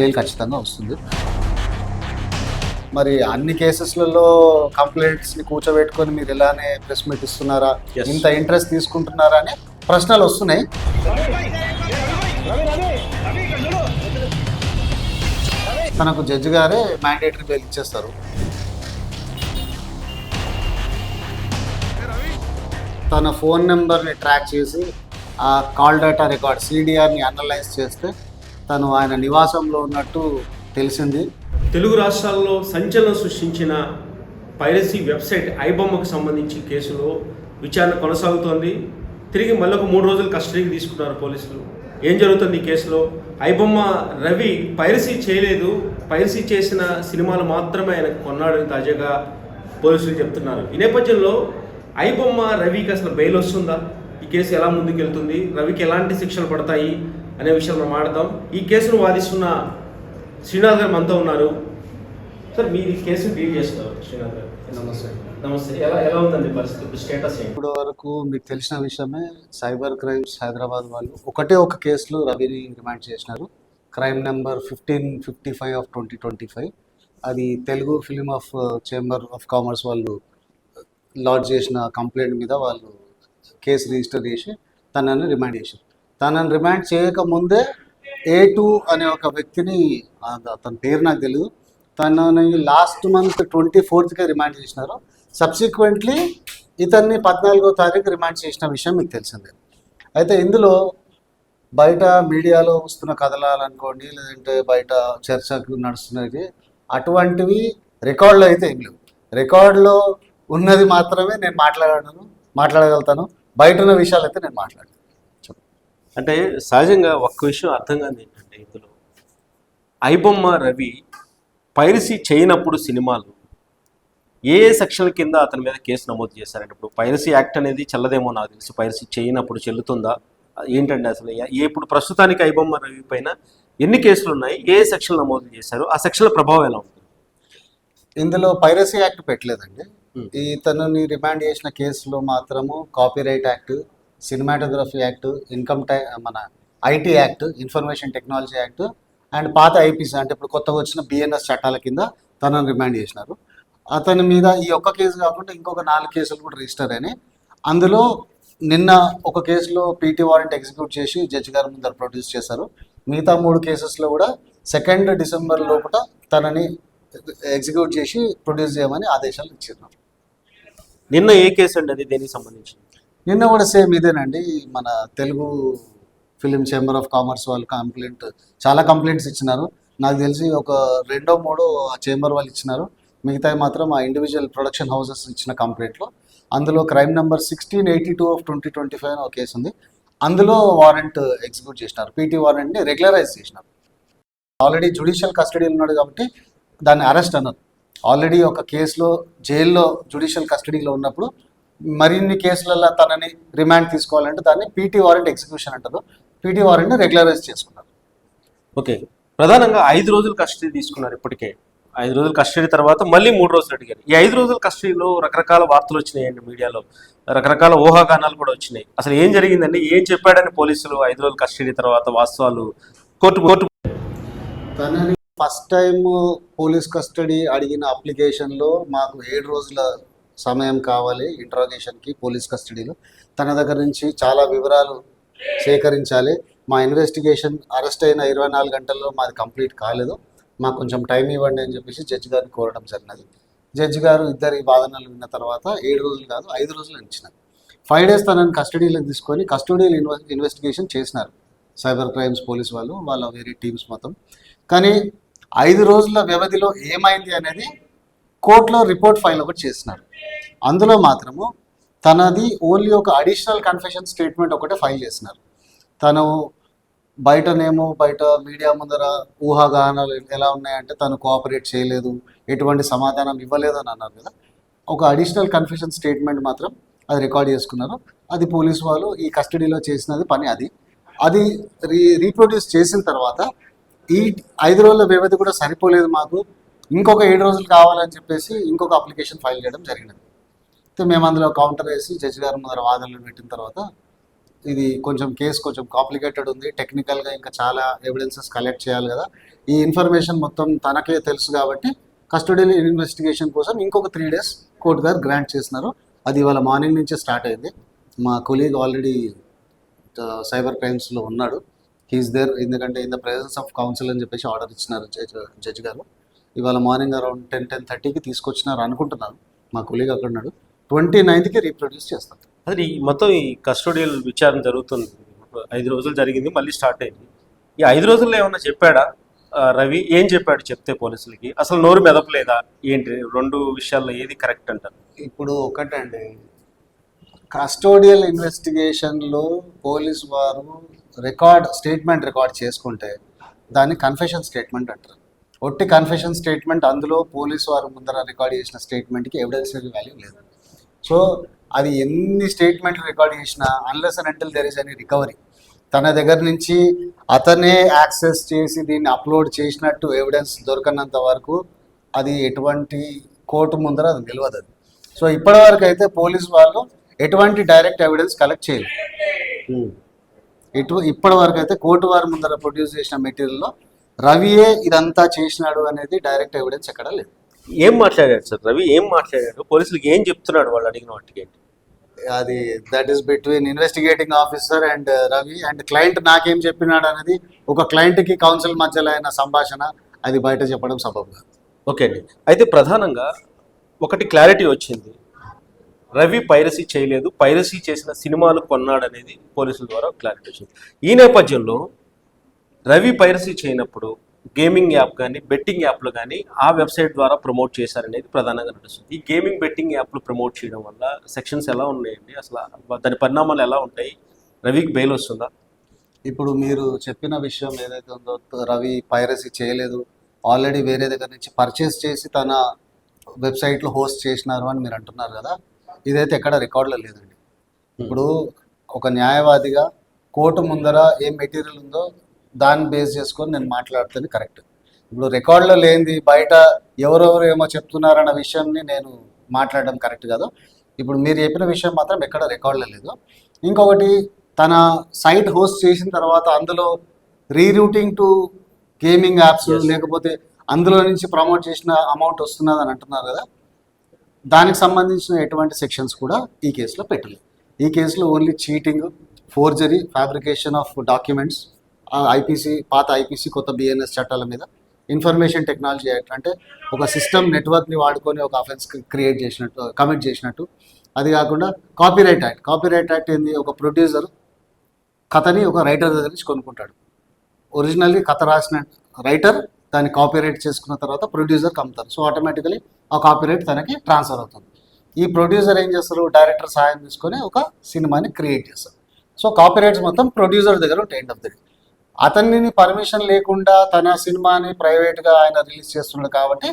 Bail ఖచ్చితంగా వస్తుంది. మరి అన్ని కేసెస్లలో కంప్లైంట్స్ని కూర్చోబెట్టుకొని మీరు ఇలానే ప్రెస్ మీట్ ఇస్తున్నారా. ఇంత ఇంట్రెస్ట్ తీసుకుంటున్నారా అని ప్రశ్నలు వస్తున్నాయి. తనకు జడ్జి గారే మ్యాండేటరీ బెయిల్ ఇచ్చేస్తారు. తన ఫోన్ నెంబర్ని ట్రాక్ చేసి ఆ కాల్ డేటా రికార్డ్ సిడిఆర్ని అనలైజ్ చేస్తే తను ఆయన నివాసంలో ఉన్నట్టు తెలిసింది. తెలుగు రాష్ట్రాల్లో సంచలనం సృష్టించిన పైరసీ వెబ్సైట్ ఐబొమ్మకు సంబంధించి కేసులో విచారణ కొనసాగుతోంది. తిరిగి మళ్ళొక మూడు రోజులు కస్టడీకి తీసుకున్నారు పోలీసులు. ఏం జరుగుతుంది ఈ కేసులో? ఐబొమ్మ రవి పైరసీ చేయలేదు. పైరసీ చేసిన సినిమాలు మాత్రమే ఆయన కొన్నాడని తాజాగా పోలీసులు చెప్తున్నారు. ఈ నేపథ్యంలో ఐబొమ్మ రవికి అసలు బెయిల్ వస్తుందా? ఈ కేసు ఎలా ముందుకెళ్తుంది? రవికి ఎలాంటి శిక్షలు పడతాయి? అనే విషయం మనం ఈ కేసును వాదిస్తున్న శ్రీనాథ్ గారు మనతో ఉన్నారు. సార్ మీరు ఈ కేసును డీల్ చేస్తున్నారు శ్రీనాథ్ గారు. నమస్తే. నమస్తే. ఎలా ఎలా ఉందండి పరిస్థితి? ఇప్పుడు స్టేటస్ ఇప్పుడు వరకు మీకు తెలిసిన విషయమే సైబర్ క్రైమ్స్ హైదరాబాద్ వాళ్ళు ఒకటే ఒక కేసులో రవిని రిమాండ్ చేసినారు. Crime number fifteen fifty five of twenty twenty five. అది Telugu film of chamber of commerce వాళ్ళు లాడ్జ్ చేసిన కంప్లైంట్ మీద వాళ్ళు కేసు రిజిస్టర్ చేసి తనని రిమాండ్ చేశారు. తనని రిమాండ్ చేయకముందే ఏ టూ అనే ఒక వ్యక్తిని తన పేరు నాకు తెలియదు తనని లాస్ట్ మంత్ ట్వంటీ ఫోర్త్కే రిమాండ్ చేసినారు. సబ్సిక్వెంట్లీ ఇతన్ని పద్నాలుగో తారీఖు రిమాండ్ చేసిన విషయం మీకు తెలిసిందే. అయితే ఇందులో బయట మీడియాలో వస్తున్న కథలాలనుకోండి లేదంటే బయట చర్చకు నడుస్తున్నది అటువంటివి రికార్డులో అయితే ఏం లేవు. రికార్డులో ఉన్నది మాత్రమే నేను మాట్లాడను మాట్లాడగలుగుతాను. బయట ఉన్న విషయాలు అయితే నేను మాట్లాడను. అంటే సహజంగా ఒక్క విషయం అర్థం కాదు ఏంటంటే ఇందులో. ఐబొమ్మ రవి పైరసీ చేయనప్పుడు సినిమాలు. ఏ సెక్షన్ల కింద అతని మీద కేసు నమోదు చేశారంటే ఇప్పుడు పైరసీ యాక్ట్ అనేది చెల్లదేమో నాకు తెలిసి. పైరసీ చేయనప్పుడు చెల్లుతుందా? ఏంటండి అసలు ఇప్పుడు ప్రస్తుతానికి ఐబొమ్మ రవి పైన ఎన్ని కేసులు ఉన్నాయి? ఏ సెక్షన్ నమోదు చేశారు? ఆ సెక్షన్ల ప్రభావం ఎలా ఉంటుంది? ఇందులో పైరసీ యాక్ట్ పెట్టలేదండి. ఈ తనని రిమాండ్ చేసిన కేసులో మాత్రము copyright act cinematography act income ట్యా మన IT act information technology act and పాత ఐపీసీ అంటే ఇప్పుడు కొత్తగా వచ్చిన బిఎన్ఎస్ చట్టాల కింద తనని రిమాండ్ చేసినారు. అతని మీద ఈ ఒక్క కేసు కాకుండా ఇంకొక నాలుగు కేసులు కూడా రిజిస్టర్ అయినాయి. అందులో నిన్న ఒక కేసులో పీటీ వారెంట్ ఎగ్జిక్యూట్ చేసి జడ్జి గారి ముందర ప్రొడ్యూస్ చేశారు. మిగతా మూడు కేసెస్లో కూడా సెకండ్ డిసెంబర్ లోపల తనని ఎగ్జిక్యూట్ చేసి ప్రొడ్యూస్ చేయమని ఆదేశాలు ఇచ్చారు నిన్న ఏ కేసు అండి అది దేనికి సంబంధించి నిన్న కూడా సేమ్ ఇదేనండి. మన Telugu film chamber of commerce వాళ్ళు కంప్లైంట్ చాలా కంప్లైంట్స్ ఇచ్చినారు. నాకు తెలిసి ఒక రెండో మూడో ఆ ఛాంబర్ వాళ్ళు ఇచ్చినారు. మిగతా మాత్రం ఆ ఇండివిజువల్ ప్రొడక్షన్ హౌసెస్ ఇచ్చిన కంప్లైంట్లో అందులో crime number sixteen eighty two of twenty twenty five ఒక కేసు ఉంది. అందులో వారెంట్ ఎగ్జిక్యూట్ చేసినారు. పీటీ వారెంట్ని రెగ్యులరైజ్ చేసినారు. ఆల్రెడీ జుడిషియల్ కస్టడీలో ఉన్నాడు కాబట్టి దాన్ని అరెస్ట్ అన్నారు. ఆల్రెడీ ఒక కేసులో జైల్లో జుడిషియల్ కస్టడీలో ఉన్నప్పుడు మరిన్ని కేసులలో తనని రిమాండ్ తీసుకోవాలంటే దాన్ని పీటీ వారెంట్ ఎగ్జిక్యూషన్ అంటారు. పీటీ వారెంట్ని రెగ్యులరైజ్ చేసుకున్నారు. ఓకే. ప్రధానంగా ఐదు రోజులు కస్టడీ తీసుకున్నారు ఇప్పటికే. ఐదు రోజులు కస్టడీ తర్వాత మళ్ళీ మూడు రోజులు అడిగారు. ఈ ఐదు రోజుల కస్టడీలో రకరకాల వార్తలు వచ్చినాయండి మీడియాలో. రకరకాల ఊహాగానాలు కూడా వచ్చినాయి. అసలు ఏం జరిగిందండి? ఏం చెప్పాడని పోలీసులు ఐదు రోజుల కస్టడీ తర్వాత వాస్తవాలు కోర్టు కోర్టు తనని ఫస్ట్ టైం పోలీస్ కస్టడీ అడిగిన అప్లికేషన్లో మాకు ఏడు రోజుల సమయం కావాలి ఇంట్రాగేషన్కి పోలీస్ కస్టడీలో తన దగ్గర నుంచి చాలా వివరాలు సేకరించాలి. మా ఇన్వెస్టిగేషన్ అరెస్ట్ అయిన ఇరవై నాలుగు గంటల్లో మాది కంప్లీట్ కాలేదు. మాకు కొంచెం టైం ఇవ్వండి అని చెప్పేసి జడ్జి గారిని కోరడం జరిగినది. జడ్జి గారు ఇద్దరి వాదనలు విన్న తర్వాత ఏడు రోజులు కాదు ఐదు రోజులు ఇచ్చినారు ఫైవ్ డేస్ తనని కస్టడీలో తీసుకొని కస్టడీలో ఇన్వె ఇన్వెస్టిగేషన్ చేసినారు. సైబర్ క్రైమ్స్ పోలీస్ వాళ్ళు వాళ్ళ వేరే టీమ్స్ మొత్తం. కానీ ఐదు రోజుల వ్యవధిలో ఏమైంది అనేది కోర్టులో రిపోర్ట్ ఫైల్ ఒకటి చేసినారు. అందులో మాత్రము తనది ఓన్లీ ఒక అడిషనల్ కన్ఫెషన్ స్టేట్మెంట్ ఒకటే ఫైల్ చేసినారు. తను బయటనేమో బయట మీడియా ముందర ఊహాగానాలు ఎలా ఉన్నాయంటే తను కోఆపరేట్ చేయలేదు ఎటువంటి సమాధానం ఇవ్వలేదు అని అన్నారు కదా. ఒక అడిషనల్ కన్ఫెషన్ స్టేట్మెంట్ మాత్రం అది రికార్డ్ చేసుకున్నారు. అది పోలీస్ వాళ్ళు ఈ కస్టడీలో చేసినది పని అది. అది రీ రీప్రొడ్యూస్ చేసిన తర్వాత ఈ ఐదు రోజుల వ్యవధి కూడా సరిపోలేదు మాకు. ఇంకొక ఏడు రోజులు కావాలని చెప్పేసి ఇంకొక అప్లికేషన్ ఫైల్ చేయడం జరిగినది. అయితే మేము అందులో కౌంటర్ వేసి జడ్జి గారి ముందర వాదనలు పెట్టిన తర్వాత ఇది కొంచెం కేసు కొంచెం కాంప్లికేటెడ్ ఉంది. టెక్నికల్గా ఇంకా చాలా ఎవిడెన్సెస్ కలెక్ట్ చేయాలి కదా. ఈ ఇన్ఫర్మేషన్ మొత్తం తనకే తెలుసు కాబట్టి కస్టడీ ఇన్వెస్టిగేషన్ కోసం ఇంకొక త్రీ డేస్ కోర్టు గారు గ్రాంట్ చేసినారు. అది ఇవాళ మార్నింగ్ నుంచే స్టార్ట్ అయింది. మా కొలీగ్ ఆల్రెడీ సైబర్ క్రైమ్స్లో ఉన్నాడు. హీఈస్ దేర్ ఎందుకంటే in the presence of counsel అని చెప్పేసి ఆర్డర్ ఇచ్చినారు జడ్జి గారు. ఇవాళ మార్నింగ్ అరౌండ్ టెన్ టెన్ థర్టీకి తీసుకొచ్చినారు అనుకుంటున్నాను. మా కొలీగ్ అక్కడ ఉన్నాడు. ట్వంటీ నైన్త్కి రీప్రొడ్యూస్ చేస్తాం. అసలు ఈ మొత్తం ఈ కస్టోడియల్ విచారణ జరుగుతుంది. ఐదు రోజులు జరిగింది మళ్ళీ స్టార్ట్ అయింది. ఈ ఐదు రోజుల్లో ఏమన్నా చెప్పాడా? రవి ఏం చెప్పాడు చెప్తే పోలీసులకి? అసలు నోరు మెదపలేదా? ఏంటి? రెండు విషయాల్లో ఏది కరెక్ట్ అంటారు? ఇప్పుడు ఒకటండి కస్టోడియల్ ఇన్వెస్టిగేషన్లో పోలీస్ వారు రికార్డ్ స్టేట్మెంట్ రికార్డ్ చేసుకుంటే దాన్ని కన్ఫెషన్ స్టేట్మెంట్ అంటారు. ఒట్టి కన్ఫెషన్ స్టేట్మెంట్ అందులో పోలీస్ వారు ముందర రికార్డ్ చేసిన స్టేట్మెంట్కి ఎవిడెన్షియల్ వాల్యూ లేదు. సో అది ఎన్ని స్టేట్మెంట్లు రికార్డ్ చేసినా unless and until there is అని రికవరీ తన దగ్గర నుంచి అతనే యాక్సెస్ చేసి దీన్ని అప్లోడ్ చేసినట్టు ఎవిడెన్స్ దొరకనంత వరకు అది ఎటువంటి కోర్టు ముందర అది నిలవదు అది. సో ఇప్పటి వరకు అయితే పోలీస్ వాళ్ళు ఎటువంటి డైరెక్ట్ ఎవిడెన్స్ కలెక్ట్ చేయలేదు. ఇటు ఇప్పటి వరకు అయితే కోర్టు వారి ముందర ప్రొడ్యూస్ చేసిన మెటీరియల్లో రవియే ఇదంతా చేసినాడు అనేది డైరెక్ట్ ఎవిడెన్స్ ఎక్కడ లేదు. ఏం మాట్లాడాడు సార్? రవి ఏం మాట్లాడాడు పోలీసులకి ఏం చెప్తున్నాడు వాళ్ళు అడిగిన వాటికి అది that is between investigating officer and Ravi and client నాకేం చెప్పినాడు అనేది ఒక క్లయింట్కి కౌన్సిల్ మధ్యలో అయిన సంభాషణ అది బయట చెప్పడం సబబు కాదు. ఓకే అండి. అయితే ప్రధానంగా ఒకటి క్లారిటీ వచ్చింది. రవి పైరసీ చేయలేదు. పైరసీ చేసిన సినిమాలు కొన్నాడనేది పోలీసుల ద్వారా క్లారిటీ వచ్చింది. ఈ నేపథ్యంలో రవి పైరసీ చేయనప్పుడు గేమింగ్ యాప్ కానీ బెట్టింగ్ యాప్లు కానీ ఆ వెబ్సైట్ ద్వారా ప్రమోట్ చేశారనేది ప్రధానంగా నడుస్తుంది. ఈ గేమింగ్ బెట్టింగ్ యాప్లు ప్రమోట్ చేయడం వల్ల సెక్షన్స్ ఎలా ఉన్నాయండి? అసలు దాని పరిణామాలు ఎలా ఉంటాయి? రవికి బెయిల్ వస్తుందా? ఇప్పుడు మీరు చెప్పిన విషయం ఏదైతే ఉందో రవి పైరసీ చేయలేదు. ఆల్రెడీ వేరే దగ్గర నుంచి పర్చేస్ చేసి తన వెబ్సైట్లో హోస్ట్ చేసినారు అని మీరు అంటున్నారు కదా ఇదైతే ఎక్కడ రికార్డులో లేదండి. ఇప్పుడు ఒక న్యాయవాదిగా కోర్టు ముందర ఏం మెటీరియల్ ఉందో దాన్ని బేస్ చేసుకొని నేను మాట్లాడుతుంది కరెక్ట్. ఇప్పుడు రికార్డులో లేనిది బయట ఎవరెవరు ఏమో చెప్తున్నారన్న విషయాన్ని నేను మాట్లాడడం కరెక్ట్ కాదు. ఇప్పుడు మీరు చెప్పిన విషయం మాత్రం ఎక్కడ రికార్డులో లేదు. ఇంకొకటి తన సైట్ హోస్ట్ చేసిన తర్వాత అందులో రీరూటింగ్ టు గేమింగ్ యాప్స్. లేకపోతే అందులో నుంచి ప్రమోట్ చేసిన అమౌంట్ వస్తున్నది అని అంటున్నారు కదా దానికి సంబంధించిన ఎటువంటి సెక్షన్స్ కూడా ఈ కేసులో పెట్టలేదు. ఈ కేసులో only cheating forgery fabrication of documents IPC పాత ఐపీసీ కొత్త బిఎన్ఎస్ చట్టాల మీద ఇన్ఫర్మేషన్ టెక్నాలజీ యాక్ట్ అంటే ఒక సిస్టమ్ నెట్వర్క్ని వాడుకొని ఒక అఫెన్స్ క్రియేట్ చేసినట్టు కమిట్ చేసినట్టు. అది కాకుండా కాపీరైట్ యాక్ట్ కాపీరైట్ యాక్ట్ ఏంది? ఒక ప్రొడ్యూసర్ కథని ఒక రైటర్ దగ్గర నుంచి కొనుక్కుంటాడు. ఒరిజినల్లీ కథ రాసిన రైటర్ దాన్ని కాపీరైట్ చేసుకున్న తర్వాత ప్రొడ్యూసర్కి అమ్ముతారు సో ఆటోమేటికలీ ఆ కాపీరైట్ తనకి ట్రాన్స్ఫర్ అవుతుంది. ఈ ప్రొడ్యూసర్ ఏం చేస్తారు? డైరెక్టర్ సహాయం తీసుకొని ఒక సినిమాని క్రియేట్ చేస్తారు. సో కాపీరైట్స్ మొత్తం ప్రొడ్యూసర్ దగ్గర ఉంటాయి ఎండ్ ఆఫ్ ది డే అతన్ని పర్మిషన్ లేకుండా తన సినిమాని ప్రైవేట్గా ఆయన రిలీజ్ చేస్తున్నాడు కాబట్టి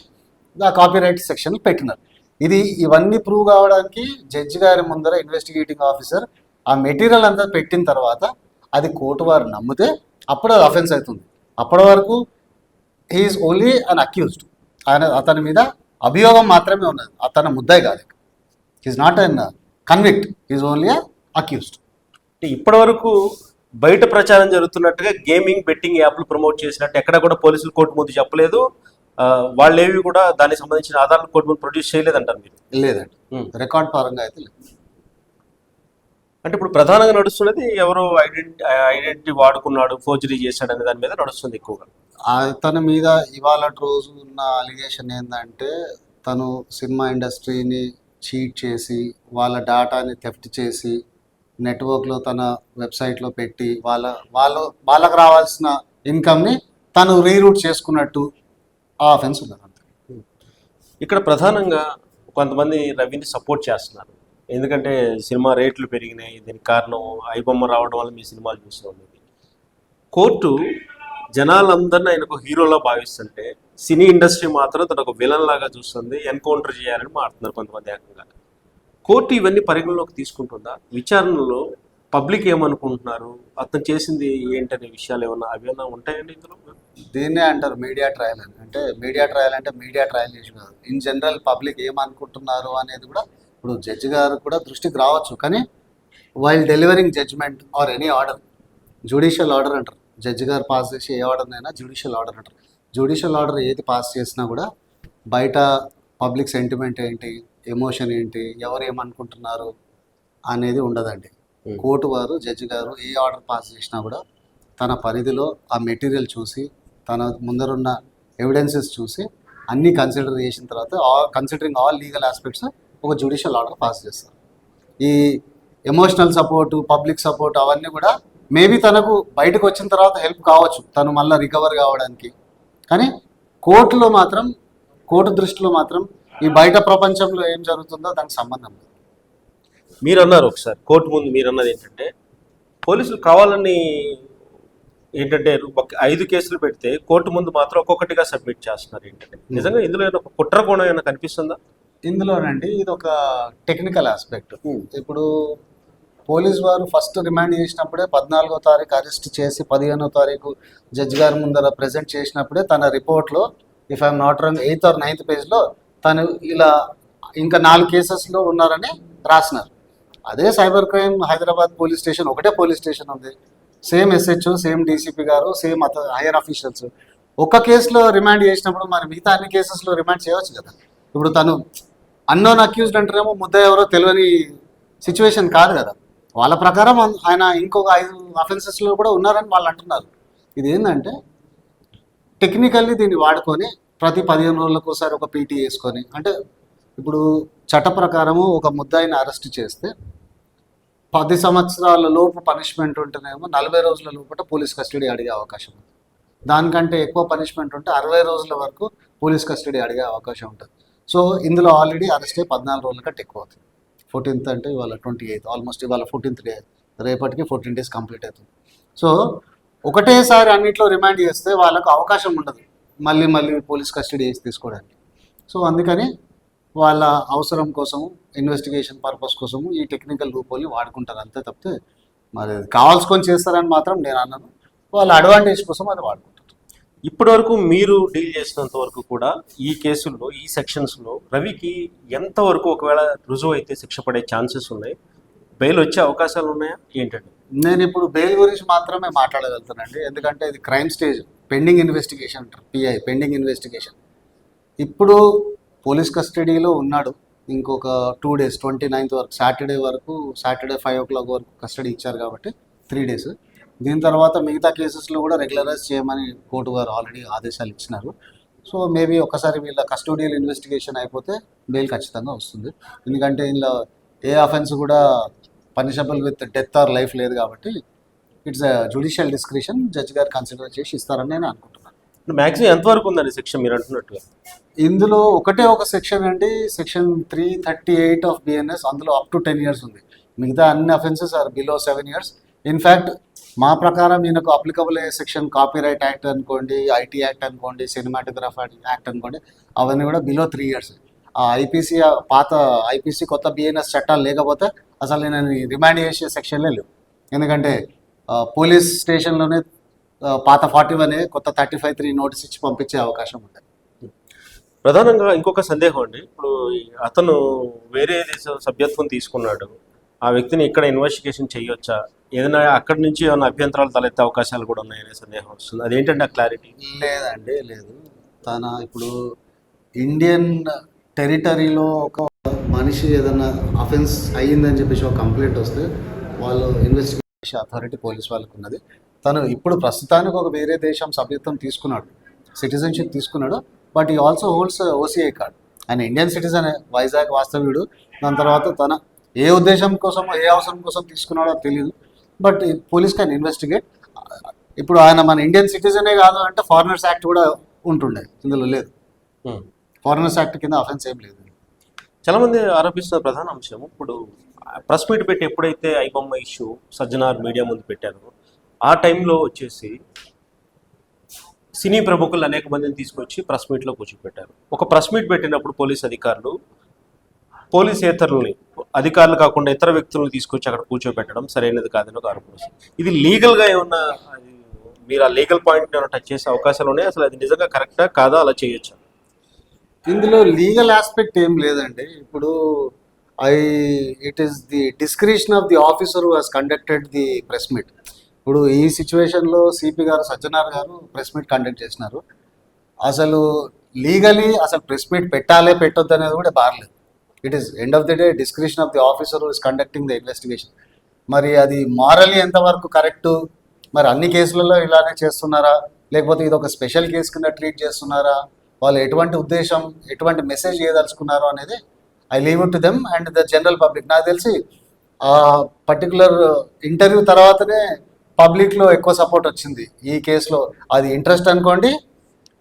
ఆ కాపీరైట్ సెక్షన్ పెట్టినారు. ఇది ఇవన్నీ ప్రూవ్ కావడానికి జడ్జి గారి ముందర ఇన్వెస్టిగేటింగ్ ఆఫీసర్ ఆ మెటీరియల్ అంతా పెట్టిన తర్వాత అది కోర్టు వారు నమ్మితే అప్పుడు అది అఫెన్స్ అవుతుంది. అప్పటి వరకు హీఈస్ ఓన్లీ అన్ అక్యూజ్డ్ ఆయన అతని మీద అభియోగం మాత్రమే ఉన్నది. అతను ముద్దాయి కాదు is not an convict is only accused ఇప్పటి వరకు బయట ప్రచారం జరుగుతున్నట్టుగా గేమింగ్ బెట్టింగ్ యాప్లు ప్రమోట్ చేసినట్టు ఎక్కడ కూడా పోలీసులు కోర్టు ముందు చెప్పలేదు. వాళ్ళేవి కూడా దానికి సంబంధించిన ఆధారాలు కోర్టు ముందు ప్రొడ్యూస్ చేయలేదంటారు మీరు? లేదండి. రికార్డ్ పరంగా అయితే లేదు. అంటే ఇప్పుడు ప్రధానంగా నడుస్తున్నది ఎవరో ఐడెంటి ఐడెంటిటీ వాడుకున్నాడు ఫోర్జరీ చేశాడు అనే దాని మీద నడుస్తుంది ఎక్కువగా. అతని మీద ఇవాళ రోజు ఉన్న అలిగేషన్ ఏంటంటే తను సినిమా ఇండస్ట్రీని చీట్ చేసి వాళ్ళ డేటాని థెఫ్ట్ చేసి నెట్వర్క్లో తన వెబ్సైట్లో పెట్టి వాళ్ళ వాళ్ళు వాళ్ళకు రావాల్సిన ఇన్కమ్ని తను రీరూట్ చేసుకున్నట్టు ఆ ఆఫెన్స్ ఉన్నారు ఇక్కడ ప్రధానంగా కొంతమంది రవిని సపోర్ట్ చేస్తున్నారు. ఎందుకంటే సినిమా రేట్లు పెరిగినాయి దీనికి కారణం ఐబొమ్మ రావడం వల్ల మీ సినిమాలు చూసాం కోర్టు జనాలందరినీ ఆయన ఒక హీరోలా భావిస్తుంటే సినీ ఇండస్ట్రీ మాత్రం తన ఒక విలన్ లాగా చూస్తుంది ఎన్కౌంటర్ చేయాలని మాట్లాడుతున్నారు కొంతమంది ఏకంగా. కోర్టు ఇవన్నీ పరిగణలోకి తీసుకుంటుందా? విచారణలో పబ్లిక్ ఏమనుకుంటున్నారు? అతను చేసింది ఏంటనే విషయాలు ఏమన్నా అవేమన్నా ఉంటాయండి ఇందులో? దీన్నే అంటారు మీడియా ట్రయల్ అని. అంటే మీడియా ట్రయల్ అంటే మీడియా ట్రయల్ చేసి కాదు. ఇన్ జనరల్ పబ్లిక్ ఏమనుకుంటున్నారు అనేది కూడా ఇప్పుడు జడ్జి గారు కూడా దృష్టికి రావచ్చు. కానీ while delivering judgement or any order judicial order అంటారు. జడ్జి గారు పాస్ చేసి ఏ ఆర్డర్నైనా జ్యుడిషియల్ ఆర్డర్ అంటారు. జ్యుడిషియల్ ఆర్డర్ ఏది పాస్ చేసినా కూడా బయట పబ్లిక్ సెంటిమెంట్ ఏంటి ఎమోషన్ ఏంటి ఎవరు ఏమనుకుంటున్నారు అనేది ఉండదండి. కోర్టు వారు జడ్జి గారు ఏ ఆర్డర్ పాస్ చేసినా కూడా తన పరిధిలో ఆ మెటీరియల్ చూసి తన ముందరున్న ఎవిడెన్సెస్ చూసి అన్నీ కన్సిడర్ చేసిన తర్వాత కన్సిడరింగ్ ఆల్ లీగల్ ఆస్పెక్ట్స్ ఒక జ్యుడిషియల్ ఆర్డర్ పాస్ చేస్తారు. ఈ ఎమోషనల్ సపోర్టు పబ్లిక్ సపోర్ట్ అవన్నీ కూడా మేబీ తనకు బయటకు వచ్చిన తర్వాత హెల్ప్ కావచ్చు తను మళ్ళీ రికవర్ కావడానికి. కానీ కోర్టులో మాత్రం కోర్టు దృష్టిలో మాత్రం ఈ బయట ప్రపంచంలో ఏం జరుగుతుందో దానికి సంబంధం లేదు. మీరు అన్నారు ఒకసారి కోర్టు ముందు మీరు అన్నది ఏంటంటే పోలీసులు కావాలని ఏంటంటే ఐదు కేసులు పెడితే కోర్టు ముందు మాత్రం ఒక్కొక్కటిగా సబ్మిట్ చేస్తున్నారు ఏంటంటే. నిజంగా ఇందులో ఏమైనా ఒక కుట్ర కోణం ఏమైనా కనిపిస్తుందా? ఇందులోనండి ఇది ఒక టెక్నికల్ ఆస్పెక్ట్ ఇప్పుడు పోలీస్ వారు ఫస్ట్ రిమాండ్ చేసినప్పుడే పద్నాలుగో తారీఖు అరెస్ట్ చేసి పదిహేనో తారీఖు జడ్జి గారి ముందర ప్రజెంట్ చేసినప్పుడే తన రిపోర్ట్లో if I'm not wrong eighth or ninth పేజ్లో తను ఇలా ఇంకా నాలుగు కేసెస్లో ఉన్నారని రాసినారు. అదే cyber crime Hyderabad police station ఒకటే పోలీస్ స్టేషన్ ఉంది. సేమ్ ఎస్హెచ్ సేమ్ డీసీపీ గారు సేమ్ అత హైయర్ అఫీషియల్స్ ఒక కేసులో రిమాండ్ చేసినప్పుడు మరి మిగతా అన్ని కేసెస్లో రిమాండ్ చేయవచ్చు కదా. ఇప్పుడు తను అన్నోన్ అక్యూజ్డ్ అంటారేమో ముద్ద ఎవరో తెలియని సిచ్యువేషన్ కాదు కదా. వాళ్ళ ప్రకారం ఆయన ఇంకొక ఐదు అఫెన్సెస్లో కూడా ఉన్నారని వాళ్ళు అంటున్నారు. ఇది ఏంటంటే టెక్నికల్లీ దీన్ని వాడుకొని ప్రతి పదిహేను రోజులకు ఒకసారి ఒక పీటీ వేసుకొని అంటే ఇప్పుడు చట్ట ప్రకారము ఒక ముద్దాయిని అరెస్ట్ చేస్తే పది సంవత్సరాల లోపు పనిష్మెంట్ ఉంటేనేమో నలభై రోజుల లోపల పోలీస్ కస్టడీ అడిగే అవకాశం ఉంది దానికంటే ఎక్కువ పనిష్మెంట్ ఉంటే అరవై రోజుల వరకు పోలీస్ కస్టడీ అడిగే అవకాశం ఉంటుంది. సో ఇందులో ఆల్రెడీ అరెస్ట్ అయ్యి పద్నాలుగు రోజుల కంటే ఎక్కువ అవుతుంది. ఫోర్టీన్త్ అంటే ఇవాళ ట్వంటీ ఎయిత్ ఆల్మోస్ట్ ఇవాళ ఫోర్టీన్త్ డే రేపటికి ఫోర్టీన్ డేస్ కంప్లీట్ అవుతుంది. సో ఒకటేసారి అన్నింటిలో రిమాండ్ చేస్తే వాళ్ళకు అవకాశం ఉండదు. మళ్ళీ మళ్ళీ పోలీస్ కస్టడీ చేసి తీసుకోవడానికి. సో అందుకని వాళ్ళ అవసరం కోసము ఇన్వెస్టిగేషన్ పర్పస్ కోసము ఈ టెక్నికల్ రూపోల్ని వాడుకుంటారు. అంతే తప్పితే మరి కావాల్సుకొని చేస్తారని మాత్రం నేను అన్నాను వాళ్ళ అడ్వాంటేజ్ కోసం అది వాడుకుంటారు. ఇప్పటి వరకు మీరు డీల్ చేసినంత వరకు కూడా ఈ కేసుల్లో ఈ సెక్షన్స్లో రవికి ఎంతవరకు ఒకవేళ రుజువు అయితే శిక్ష పడే ఛాన్సెస్ ఉన్నాయి? బెయిల్ వచ్చే అవకాశాలు ఉన్నాయా? ఏంటండి? నేను ఇప్పుడు బెయిల్ గురించి మాత్రమే మాట్లాడగలుగుతానండి. ఎందుకంటే ఇది క్రైమ్ స్టేజ్ పెండింగ్ ఇన్వెస్టిగేషన్ అంటారు పిఐ పెండింగ్ ఇన్వెస్టిగేషన్. ఇప్పుడు పోలీస్ కస్టడీలో ఉన్నాడు. ఇంకొక టూ డేస్ ట్వంటీ నైన్త్ వరకు సాటర్డే వరకు సాటర్డే ఫైవ్ ఓ క్లాక్ వరకు కస్టడీ ఇచ్చారు కాబట్టి త్రీ డేస్. దీని తర్వాత మిగతా కేసెస్లో కూడా రెగ్యులరైజ్ చేయమని కోర్టు వారు ఆల్రెడీ ఆదేశాలు ఇచ్చినారు. సో మేబీ ఒకసారి వీళ్ళ కస్టోడియల్ ఇన్వెస్టిగేషన్ అయిపోతే బెయిల్ ఖచ్చితంగా వస్తుంది. ఎందుకంటే ఇందులో ఏ అఫెన్స్ కూడా punishable with death or life లేదు కాబట్టి ఇట్స్ జుడిషియల్ డిస్క్రిషన్ జడ్జ్ గారు కన్సిడర్ చేసి ఇస్తారని నేను అనుకుంటున్నాను. మ్యాక్సిమం ఎంతవరకు ఉందండి శిక్ష మీరు అంటున్నట్టుగా? ఇందులో ఒకటే ఒక సెక్షన్ అండి section three thirty eight of BNS అందులో అప్ టు టెన్ ఇయర్స్ ఉంది. మిగతా అన్ని offences are below seven years in fact మా ప్రకారం ఈయనకు అప్లికబుల్ అయ్యే సెక్షన్ కాపీరైట్ యాక్ట్ అనుకోండి ఐటీ యాక్ట్ అనుకోండి సినిమాటోగ్రాఫ్ యాక్ట్ అనుకోండి అవన్నీ కూడా బిలో త్రీ ఇయర్స్ ఆ ఐపీసీ పాత ఐపీసీ కొత్త బిఎన్ఎస్ చట్టాలు లేకపోతే అసలు నేను రిమాండ్ చేసే సెక్షన్లే లేవు. ఎందుకంటే పోలీస్ స్టేషన్లోనే పాత ఫార్టీ వన్ కొత్త థర్టీ ఫైవ్ త్రీ నోటీస్ ఇచ్చి పంపించే అవకాశం ఉంది. ప్రధానంగా ఇంకొక సందేహం అండి. ఇప్పుడు అతను వేరే దేశ సభ్యత్వం తీసుకున్నాడు. ఆ వ్యక్తిని ఇక్కడ ఇన్వెస్టిగేషన్ చేయొచ్చా? ఏదైనా అక్కడి నుంచి ఏమైనా అభ్యంతరాలు తలెత్తే అవకాశాలు కూడా ఉన్నాయనే సందేహం వస్తుంది. అదేంటంటే ఆ క్లారిటీ లేదండి లేదు. తన ఇప్పుడు ఇండియన్ టెరిటరీలో ఒక మనిషి ఏదైనా అఫెన్స్ అయ్యిందని చెప్పేసి ఒక కంప్లైంట్ వస్తే వాళ్ళు ఇన్వెస్టిగేషన్ అథారిటీ పోలీస్ వాళ్ళకు ఉన్నది తను ఇప్పుడు ప్రస్తుతానికి ఒక వేరే దేశం సభ్యత్వం తీసుకున్నాడు సిటిజన్షిప్ తీసుకున్నాడు but he also holds OCI card. ఆయన ఇండియన్ సిటిజన్ వైజాగ్ వాస్తవ్యుడు. దాని తర్వాత తన ఏ ఉద్దేశం కోసం ఏ అవసరం కోసం తీసుకున్నాడో తెలియదు బట్ పోలీస్ క్యాన్ ఇన్వెస్టిగేట్. ఇప్పుడు ఆయన మన ఇండియన్ సిటిజనే కాదు అంటే ఫారినర్స్ యాక్ట్ కూడా ఉంటుండే ఇందులో లేదు. ఫారినర్స్ యాక్ట్ కింద అఫెన్స్ ఏం లేదు. చాలా మంది ఆరోపిస్తున్న ప్రధాన అంశం ఇప్పుడు ప్రెస్ మీట్ పెట్టి ఎప్పుడైతే ఐబొమ్మ ఇష్యూ సజ్జనార్ మీడియా ముందు పెట్టారో ఆ టైంలో వచ్చేసి సినీ ప్రముఖులు అనేక మందిని తీసుకొచ్చి ప్రెస్ మీట్లో కూర్చోపెట్టారు. ఒక ప్రెస్ మీట్ పెట్టినప్పుడు పోలీస్ అధికారులు పోలీస్ ఇతరులని అధికారులు కాకుండా ఇతర వ్యక్తులను తీసుకొచ్చి అక్కడ కూర్చోబెట్టడం సరైనది కాదని ఒక ఆరోపణ ఇది లీగల్గా ఏమన్నా మీరు ఆ లీగల్ పాయింట్ ఏమైనా టచ్ చేసే అవకాశాలు ఉన్నాయి? అసలు అది నిజంగా కరెక్టా కాదా? అలా చేయొచ్చు? ఇందులో లీగల్ ఆస్పెక్ట్ ఏం లేదండి. ఇప్పుడు I it is the description of the officer who has conducted the press meet ఇప్పుడు ఈ సిచ్యువేషన్లో సిపి గారు సజ్జనార్ గారు ప్రెస్ మీట్ కండక్ట్ చేసినారు. అసలు లీగలీ అసలు ప్రెస్ మీట్ పెట్టాలే పెట్టొద్దు అనేది కూడా బాగలేదు it is end of the day description of the officer is conducting the investigation మరి అది మారలీ ఎంతవరకు కరెక్టు మరి అన్ని కేసులలో ఇలానే చేస్తున్నారా? లేకపోతే ఇది ఒక స్పెషల్ కేసు కింద ట్రీట్ చేస్తున్నారా? వాళ్ళు ఎటువంటి ఉద్దేశం ఎటువంటి మెసేజ్ చేయదలుచుకున్నారు అనేది I leave it to them and the general public నాకు తెలిసి ఆ పర్టికులర్ ఇంటర్వ్యూ తర్వాతనే పబ్లిక్లో ఎక్కువ సపోర్ట్ వచ్చింది. ఈ కేసులో అది ఇంట్రెస్ట్ అనుకోండి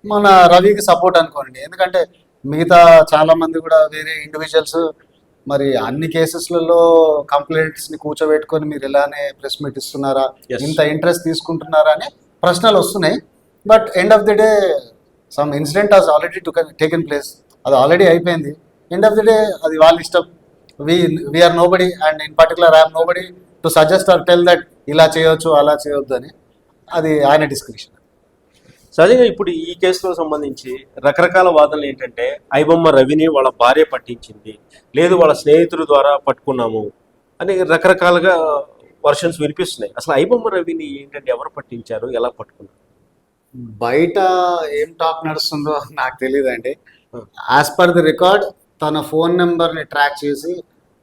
మన రవికి సపోర్ట్ అనుకోండి. ఎందుకంటే మిగతా చాలా మంది కూడా వేరే ఇండివిజువల్స్ మరి అన్ని కేసెస్లలో కంప్లైంట్స్ని కూర్చోబెట్టుకొని మీరు ఇలానే ప్రెస్ మీట్ ఇస్తున్నారా. ఇంత ఇంట్రెస్ట్ తీసుకుంటున్నారా అని ప్రశ్నలు వస్తున్నాయి. But end of the day some incident has already to taken place అది ఆల్రెడీ అయిపోయింది. ఎండ్ ఆఫ్ ది డే అది వాళ్ళ ఇష్టం. We we are nobody and in particular I'm nobody to suggest or tell that ఇలా చేయొచ్చు అలా చేయొద్దు అని. అది ఆయన డిస్క్రిప్షన్ సహజంగా ఇప్పుడు ఈ కేసులో సంబంధించి రకరకాల వాదనలు ఏంటంటే ఐబొమ్మ రవిని వాళ్ళ భార్య పట్టించింది లేదు వాళ్ళ స్నేహితుల ద్వారా పట్టుకున్నాము అని రకరకాలుగా వర్షన్స్ వినిపిస్తున్నాయి. అసలు ఐబొమ్మ రవిని ఏంటంటే ఎవరు పట్టించారు ఎలా పట్టుకున్నారు? బయట ఏం టాక్ నడుస్తుందో నాకు తెలియదండి యాజ్ పర్ ది రికార్డ్ తన ఫోన్ నెంబర్ని ట్రాక్ చేసి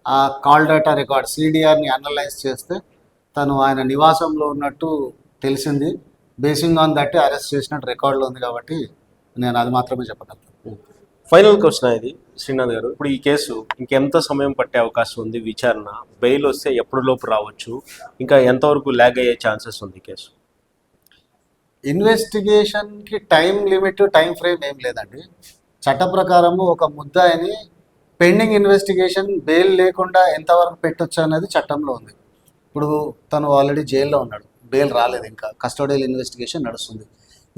ఆ కాల్ డేటా రికార్డ్ సిడిఆర్ని అనలైజ్ చేస్తే తను ఆయన నివాసంలో ఉన్నట్టు తెలిసింది. బేసింగ్ ఆన్ దట్ అరెస్ట్ చేసినట్టు రికార్డులో ఉంది కాబట్టి నేను అది మాత్రమే చెప్పగలను. ఫైనల్ క్వశ్చన్ ఇది శ్రీనాథ్ గారు. ఇప్పుడు ఈ కేసు ఇంకెంత సమయం పట్టే అవకాశం ఉంది? విచారణ బెయిల్ వస్తే ఎప్పుడు లోపు రావచ్చు? ఇంకా ఎంతవరకు ల్యాగ్ అయ్యే ఛాన్సెస్ ఉంది కేసు? ఇన్వెస్టిగేషన్కి టైం లిమిట్ టైం ఫ్రేమ్ ఏం లేదండి. చట్ట ప్రకారము ఒక ముద్దాయిని పెండింగ్ ఇన్వెస్టిగేషన్ బెయిల్ లేకుండా ఎంతవరకు పెట్టొచ్చు అనేది చట్టంలో ఉంది. ఇప్పుడు తను ఆల్రెడీ జైల్లో ఉన్నాడు. బెయిల్ రాలేదు ఇంకా. కస్టోడియల్ ఇన్వెస్టిగేషన్ నడుస్తుంది.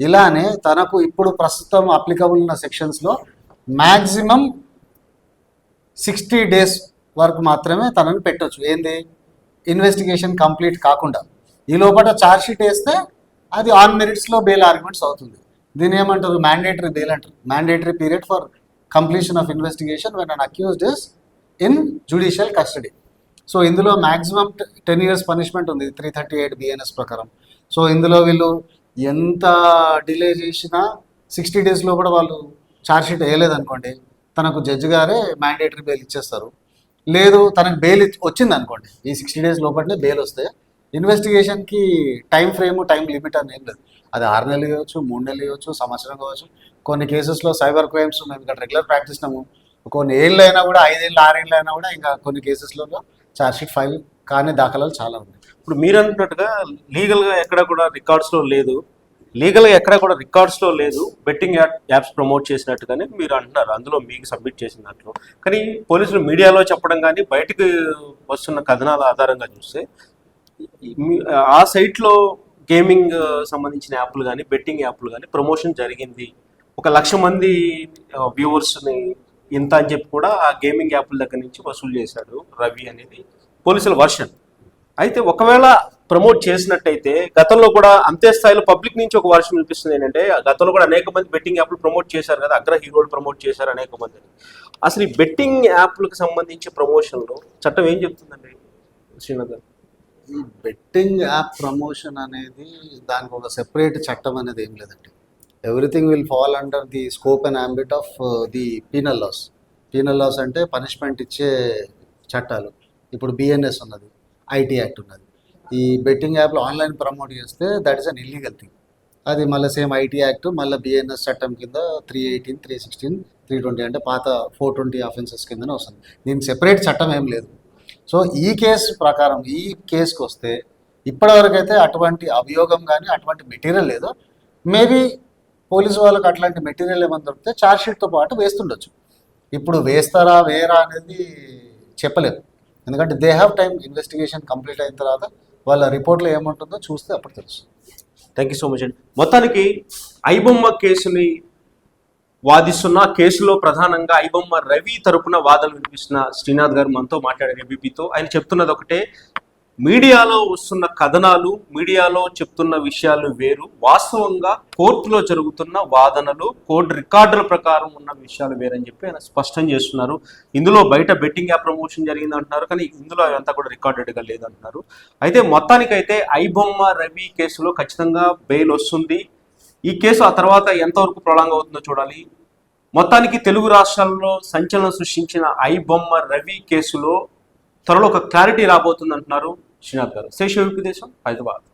ఇలానే తనకు ఇప్పుడు ప్రస్తుతం అప్లికబుల్ ఉన్న సెక్షన్స్లో మ్యాక్సిమం సిక్స్టీ డేస్ వరకు మాత్రమే తనని పెట్టొచ్చు. ఏంది? ఇన్వెస్టిగేషన్ కంప్లీట్ కాకుండా. ఈ లోపల ఛార్జ్ షీట్ వేస్తే అది ఆన్ మెరిట్స్లో బెయిల్ ఆర్గ్యుమెంట్స్ అవుతుంది. దీని ఏమంటారు? మ్యాండేటరీ బెయిల్ అంటారు mandatory period for completion of investigation when an accused is in judicial custody so ఇందులో మ్యాక్సిమం టెన్ ఇయర్స్ పనిష్మెంట్ ఉంది. త్రీ థర్టీ ఎయిట్ బిఎన్ఎస్ ప్రకారం. సో ఇందులో వీళ్ళు ఎంత డిలే చేసినా సిక్స్టీ డేస్లో కూడా వాళ్ళు ఛార్జ్షీట్ వేయలేదు అనుకోండి తనకు జడ్జి గారే మ్యాండేటరీ బెయిల్ ఇచ్చేస్తారు. లేదు తనకు బెయిల్ వచ్చింది అనుకోండి ఈ సిక్స్టీ డేస్ లోపలనే బెయిల్ వస్తే ఇన్వెస్టిగేషన్కి టైం ఫ్రేమ్ టైం లిమిట్ అని ఏం లేదు. అది ఆరు నెలలు ఇవ్వచ్చు మూడు నెలలు ఇవ్వచ్చు సంవత్సరం కావచ్చు. కొన్ని కేసెస్లో సైబర్ క్రైమ్స్ మేము ఇక్కడ రెగ్యులర్ ప్రాక్టీస్ కొన్ని ఏళ్ళు అయినా కూడా ఐదేళ్ళు ఆరేళ్ళు అయినా కూడా ఇంకా కొన్ని కేసెస్లో ఛార్జ్షీట్ ఫైల్ కానీ దాఖలాలు చాలా ఉన్నాయి. ఇప్పుడు మీరు అంటున్నట్టుగా లీగల్గా ఎక్కడ కూడా రికార్డ్స్లో లేదు. లీగల్గా ఎక్కడ కూడా రికార్డ్స్లో లేదు. బెట్టింగ్ యాప్స్ ప్రమోట్ చేసినట్టుగానే మీరు అంటున్నారు. అందులో మీకు సబ్మిట్ చేసినట్లు కానీ పోలీసులు మీడియాలో చెప్పడం కానీ బయటకు వస్తున్న కథనాల ఆధారంగా చూస్తే ఆ సైట్లో గేమింగ్ సంబంధించిన యాప్లు కానీ బెట్టింగ్ యాప్లు కానీ ప్రమోషన్ జరిగింది. ఒక లక్ష మంది వ్యూవర్స్ని ఇంత అని చెప్పి కూడా ఆ గేమింగ్ యాప్ల దగ్గర నుంచి వసూలు చేశాడు రవి అనేది పోలీసుల వర్షన్. అయితే ఒకవేళ ప్రమోట్ చేసినట్టయితే గతంలో కూడా అంతే స్థాయిలో పబ్లిక్ నుంచి ఒక వర్షం వినిపిస్తుంది ఏంటంటే గతంలో కూడా అనేక మంది బెట్టింగ్ యాప్లు ప్రమోట్ చేశారు కదా అగ్ర హీరోలు ప్రమోట్ చేశారు అనేక మంది. అసలు ఈ బెట్టింగ్ యాప్లకు సంబంధించి ప్రమోషన్లో చట్టం ఏం చెప్తుందండి శ్రీనగర్ ఈ బెట్టింగ్ యాప్ ప్రమోషన్ అనేది దానికి ఒక సెపరేట్ చట్టం అనేది ఏం లేదండి. Everything will fall under the scope and ambit of the penal laws penal laws అంటే పనిష్మెంట్ ఇచ్చే చట్టాలు. ఇప్పుడు బిఎన్ఎస్ ఉన్నది ఐటీ యాక్ట్ ఉన్నది. ఈ బెట్టింగ్ యాప్లో ఆన్లైన్ ప్రమోట్ చేస్తే that is an illegal thing అది మళ్ళీ సేమ్ ఐటీ యాక్ట్ మళ్ళీ బిఎన్ఎస్ చట్టం కింద three eighteen three sixteen three twenty అంటే పాత ఫోర్ ట్వంటీ ఆఫెన్సెస్ కిందనే వస్తుంది. దీనికి సెపరేట్ చట్టం ఏం లేదు. సో ఈ కేసు ప్రకారం ఈ కేసుకు వస్తే ఇప్పటివరకు అయితే అటువంటి అభియోగం కానీ అటువంటి మెటీరియల్ లేదు. మేబీ పోలీసు వాళ్ళకి అట్లాంటి మెటీరియల్ ఏమైనా దొరికితే ఛార్జ్షీట్తో పాటు వేస్తుండొచ్చు. ఇప్పుడు వేస్తారా వేరా అనేది చెప్పలేము. ఎందుకంటే they have time investigation complete అయిన తర్వాత వాళ్ళ రిపోర్ట్లో ఏముంటుందో చూస్తే అప్పుడు తెలుస్తుంది. థ్యాంక్ యూ సో మచ్ అండి. మొత్తానికి ఐబొమ్మ కేసుని వాదిస్తున్న కేసులో ప్రధానంగా ఐబొమ్మ రవి తరపున వాదనలు వినిపిస్తున్న శ్రీనాథ్ గారు మనతో మాట్లాడారు ఏబీపీతో. ఆయన చెప్తున్నది ఒకటే మీడియాలో వస్తున్న కథనాలు మీడియాలో చెప్తున్న విషయాలు వేరు. వాస్తవంగా కోర్టులో జరుగుతున్న వాదనలు కోర్టు రికార్డుల ప్రకారం ఉన్న విషయాలు వేరని చెప్పి ఆయన స్పష్టం చేస్తున్నారు. ఇందులో బయట బెట్టింగ్ యాప్ ప్రమోషన్ జరిగింది అంటున్నారు కానీ ఇందులో అదంతా కూడా రికార్డెడ్గా లేదంటున్నారు. అయితే మొత్తానికైతే ఐబొమ్మ రవి కేసులో ఖచ్చితంగా బెయిల్ వస్తుంది. ఈ కేసు ఆ తర్వాత ఎంతవరకు ప్రొలాంగ్ అవుతుందో చూడాలి. మొత్తానికి తెలుగు రాష్ట్రాల్లో సంచలనం సృష్టించిన ఐ బొమ్మ రవి కేసులో త్వరలో ఒక క్లారిటీ రాబోతుంది అంటున్నారు శ్రీనాథ్ గారు. శేష దేశం హైదరాబాద్.